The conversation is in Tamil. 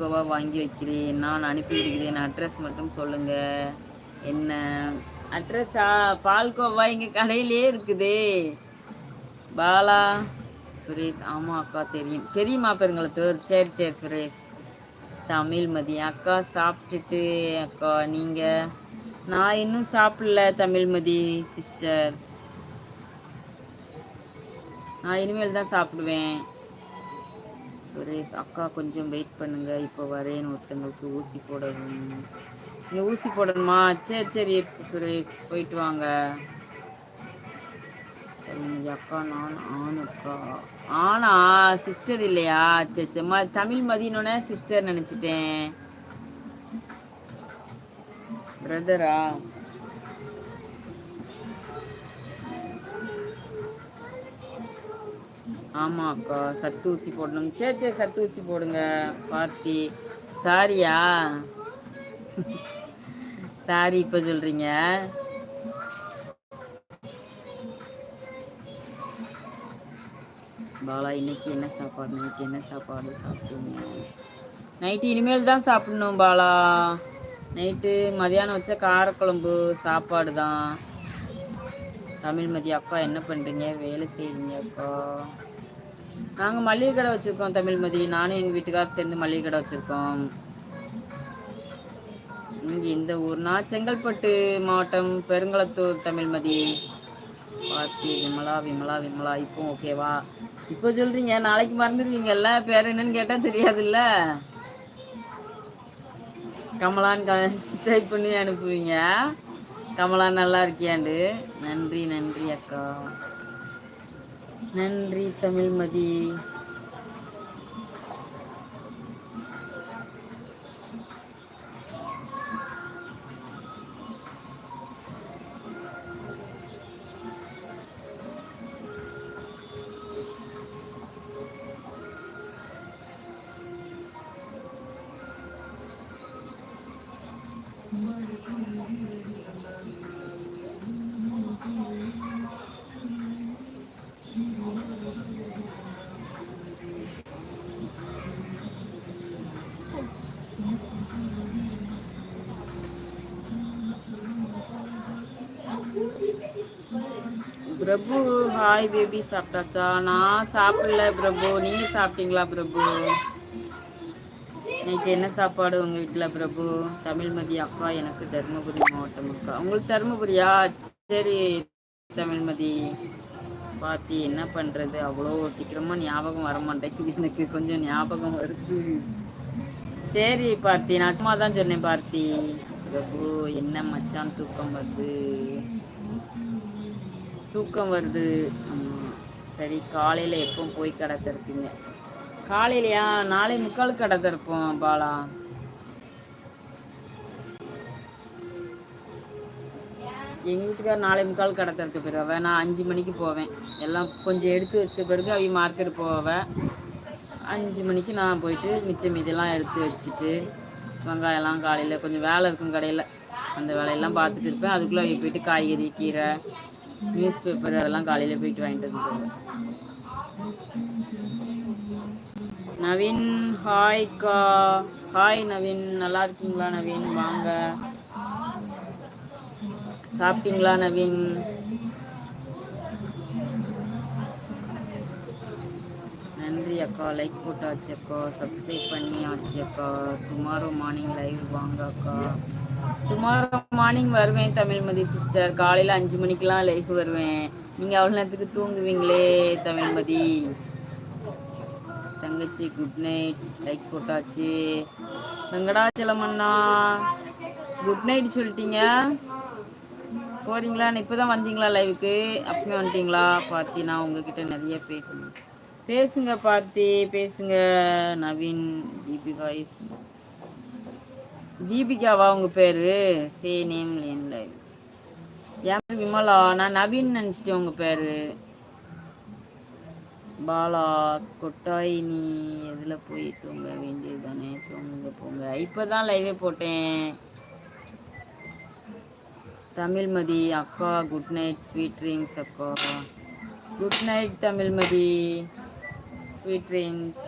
பால்கோவா வாங்கி வைக்கிறேன். நான் அனுப்பி விடுகிறேன். அட்ரஸ் மட்டும் சொல்லுங்க. என்ன? அட்ரஸா பால்கோவா இங்கே கடையிலே இருக்குதே. பாலா? சுரேஷ் ஆமாம் அக்கா தெரியும். தெரியுமா பெருங்களத்தூர் சரி சரி சுரேஷ். தமிழ் மதி அக்கா சாப்பிட்டுட்டு அக்கா நீங்கள் நான் இன்னும் சாப்பிடல தமிழ்மதி சிஸ்டர் நான் இனிமேல் தான் சாப்பிடுவேன். சுரேஷ் அக்கா கொஞ்சம் வெயிட் பண்ணுங்கள் இப்போ வரேன் ஒருத்தங்களுக்கு ஊசி போடணும். இங்கே ஊசி போடணுமா? சரி சரி சுரேஷ். போயிட்டு வாங்க. அக்கா நான் ஆணுக்கா ஆனா சிஸ்டர் இல்லையா? சரி சரி. தமிழ் மதியனோட சிஸ்டர் நினச்சிட்டேன். பிரதரா ஆமாம் அக்கா சத்து ஊசி போடணும் சரி சரி சத்து ஊசி போடுங்க பார்த்தி சாரியா? சாரி இப்போ சொல்கிறீங்க பாலா இன்னைக்கு என்ன சாப்பாடு? நைட்டு என்ன சாப்பாடு சாப்பிட்டீங்க? நைட்டு இனிமேல் தான் சாப்பிடணும் பாலா. நைட்டு மதியானம் வச்ச காரக்குழம்பு சாப்பாடு தான். தமிழ் மதியம் அக்கா என்ன பண்ணுறீங்க வேலை செய்கிறீங்க அக்கா நாங்கள் மளிகை கடை வச்சுருக்கோம் தமிழ்மதி. நானும் எங்கள் வீட்டுக்காரர் சேர்ந்து மளிகை கடை வச்சுருக்கோம். இங்கே இந்த ஊர் நான் செங்கல்பட்டு மாவட்டம் பெருங்களத்தூர் தமிழ்மதி. பாத்தி விமலா விமலா விமலா. இப்போ ஓகேவா இப்போ சொல்கிறீங்க நாளைக்கு மறந்துடுவீங்கல்ல பேர் என்னன்னு கேட்டால் தெரியாதுல்ல? கமலான்னு டைப் பண்ணி அனுப்புவீங்க. கமலா நல்லா இருக்கியாண்டு. நன்றி நன்றி அக்கா. நன்றி தமிழ்மதி பிரபு ஹாய் பேபி சாப்பிட்டாச்சா? நான் சாப்பிடல பிரபு. நீங்க சாப்பிட்டீங்களா பிரபு? நைட்டு என்ன சாப்பாடு உங்கள் வீட்டில் பிரபு? தமிழ்மதி அக்கா எனக்கு தருமபுரி மாவட்டம் அக்கா. உங்களுக்கு தருமபுரியா? சரி தமிழ்மதி பாத்தி என்ன பண்ணுறது அவ்வளோ சீக்கிரமாக ஞாபகம் வர மாட்டேங்குது. எனக்கு கொஞ்சம் ஞாபகம் வருது. சரி பார்த்தி நான் சும்மா தான் சொன்னேன் பார்த்தி பிரபு என்ன மச்சான் தூக்கம் வருது? தூக்கம் வருது. சரி காலையில் எப்போ போய் கடை திறப்பீங்க? காலையிலையா? நாளை முக்கால் கடை திறப்போம் பாலா. எங்கள் வீட்டுக்கார் நாளை முக்கால் கடை திறக்க போயிடுவேன் நான் அஞ்சு மணிக்கு போவேன். எல்லாம் கொஞ்சம் எடுத்து வச்ச பிறகு அவங்க மார்க்கெட் போவேன் அஞ்சு மணிக்கு நான் போயிட்டு மிச்சம் மீதெல்லாம் எடுத்து வச்சுட்டு வெங்காயம்லாம் காலையில் கொஞ்சம் வேலை இருக்கும் கடையில். அந்த வேலையெல்லாம் பார்த்துட்டு இருப்பேன். அதுக்குள்ளே அவங்க போயிட்டு காய்கறி கீரை நியூஸ் பேப்பர் அதெல்லாம் காலையில் போயிட்டு வாங்கிட்டு வந்து நவீன் ஹாய்க்கா ஹாய் நவீன் நல்லா இருக்கீங்களா நவீன்? வாங்க. சாப்பிட்டீங்களா நவீன்? நன்றி அக்கா. லைக் போட்டாச்சு அக்கா. சப்ஸ்கிரைப் பண்ணி ஆச்சு அக்கா. டுமாரோ மார்னிங் லைவ் வாங்க அக்கா. டுமாரோ மார்னிங் வருவேன் தமிழ்மதி சிஸ்டர் காலையில் அஞ்சு மணிக்கெலாம் லைஃப் வருவேன். நீங்கள் அவ்வளோ நேரத்துக்கு தூங்குவீங்களே தமிழ்மதி தங்கச்சி குட் நைட் லைக் போட்டாச்சு. வெங்கடாச்சலம் அண்ணா குட் நைட் சொல்லிட்டீங்க. போறீங்களா? இப்போ தான் வந்தீங்களா லைவுக்கு அப்பவே வந்துட்டீங்களா? பார்த்தி நான் உங்ககிட்ட நிறைய பேசணும். பேசுங்க பார்த்தி. பேசுங்க நவீன் தீபிகா தீபிகாவா உங்கள் பேர்? சே நேம் லேன் லைவ் என் விமலா? நான் நவீன் நினச்சிட்டேன் உங்கள் பேர். பாலா கொட்டாய் நீ எதில் போய் தூங்க வேண்டியது தானே தூங்க போங்க. இப்போ தான் லைவே போட்டேன் தமிழ்மதி அக்கா குட் நைட் ஸ்வீட் ட்ரீம்ஸ் அக்கா. Good night Tamizhmathi sweet dreams